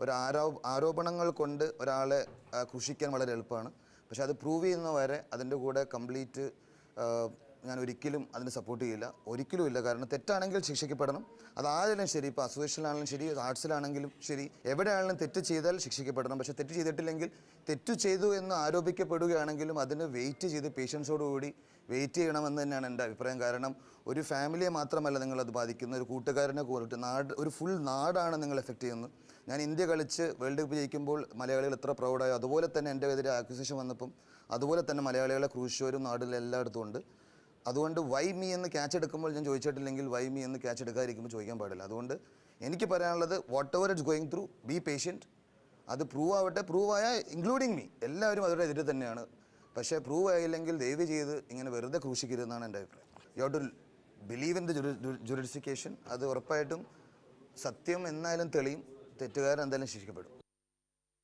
ഒരു ആരോ ആരോപണങ്ങൾ കൊണ്ട് ഒരാളെ ക്രൂശിക്കാൻ വളരെ എളുപ്പമാണ്. പക്ഷെ അത് പ്രൂവ് ചെയ്യുന്ന വരെ അതിന്റെ കൂടെ കംപ്ലീറ്റ് ഞാൻ ഒരിക്കലും അതിന് സപ്പോർട്ട് ചെയ്യില്ല. ഒരിക്കലും ഇല്ല. കാരണം തെറ്റാണെങ്കിൽ ശിക്ഷിക്കപ്പെടണം. അത് ശരി ഇപ്പോൾ അസോസിയേഷനിലാണെങ്കിലും ശരി ആർട്സിലാണെങ്കിലും ശരി എവിടെയാണെങ്കിലും തെറ്റ് ചെയ്താൽ ശിക്ഷിക്കപ്പെടണം. പക്ഷേ തെറ്റ് ചെയ്തിട്ടില്ലെങ്കിൽ തെറ്റ് ചെയ്തു എന്ന് ആരോപിക്കപ്പെടുകയാണെങ്കിലും അതിന് വെയിറ്റ് ചെയ്ത് പേഷ്യൻസോടുകൂടി വെയിറ്റ് ചെയ്യണമെന്ന് തന്നെയാണ് എന്റെ അഭിപ്രായം. കാരണം ഒരു ഫാമിലിയെ മാത്രമല്ല നിങ്ങളത് ബാധിക്കുന്ന ഒരു കൂട്ടുകാരനെ കൂടിയിട്ട് നാട് ഒരു ഫുൾ നാടാണ് നിങ്ങൾ എഫക്റ്റ് ചെയ്യുന്നത്. ഞാൻ ഇന്ത്യ കളിച്ച് വേൾഡ് കപ്പ് ജയിക്കുമ്പോൾ മലയാളികൾ എത്ര പ്രൗഡായോ അതുപോലെ തന്നെ എന്റെ എതിരെ ആക്വിസിഷൻ വന്നപ്പം അതുപോലെ തന്നെ മലയാളികളെ ക്രൂശ്വരും നാടിലെല്ലായിടത്തും ഉണ്ട്. അതുകൊണ്ട് വൈ മീ എന്ന് ക്യാച്ച് എടുക്കുമ്പോൾ ഞാൻ ചോദിച്ചിട്ടില്ലെങ്കിൽ വൈ മീ എന്ന് ക്യാച്ച് എടുക്കാതിരിക്കുമ്പോൾ ചോദിക്കാൻ പാടില്ല. അതുകൊണ്ട് എനിക്ക് പറയാനുള്ളത് whatever it's going through be patient അത് പ്രൂവ് ആവട്ടെ പ്രൂവ് ആയാൽ ഇൻക്ലൂഡിങ് മീ എല്ലാവരും അവരുടെ എതിരെ തന്നെയാണ്. പക്ഷേ പ്രൂവ് ആയില്ലെങ്കിൽ ദയവ് ചെയ്ത് ഇങ്ങനെ വെറുതെ ക്രൂശിക്കരുതെന്നാണ് എന്റെ അഭിപ്രായം. You too believe in the justification അത് ഉറപ്പായിട്ടും സത്യം എന്നായാലും തെളിയും. തെറ്റുകാരൻ എന്തായാലും ശിക്ഷിക്കപ്പെടും.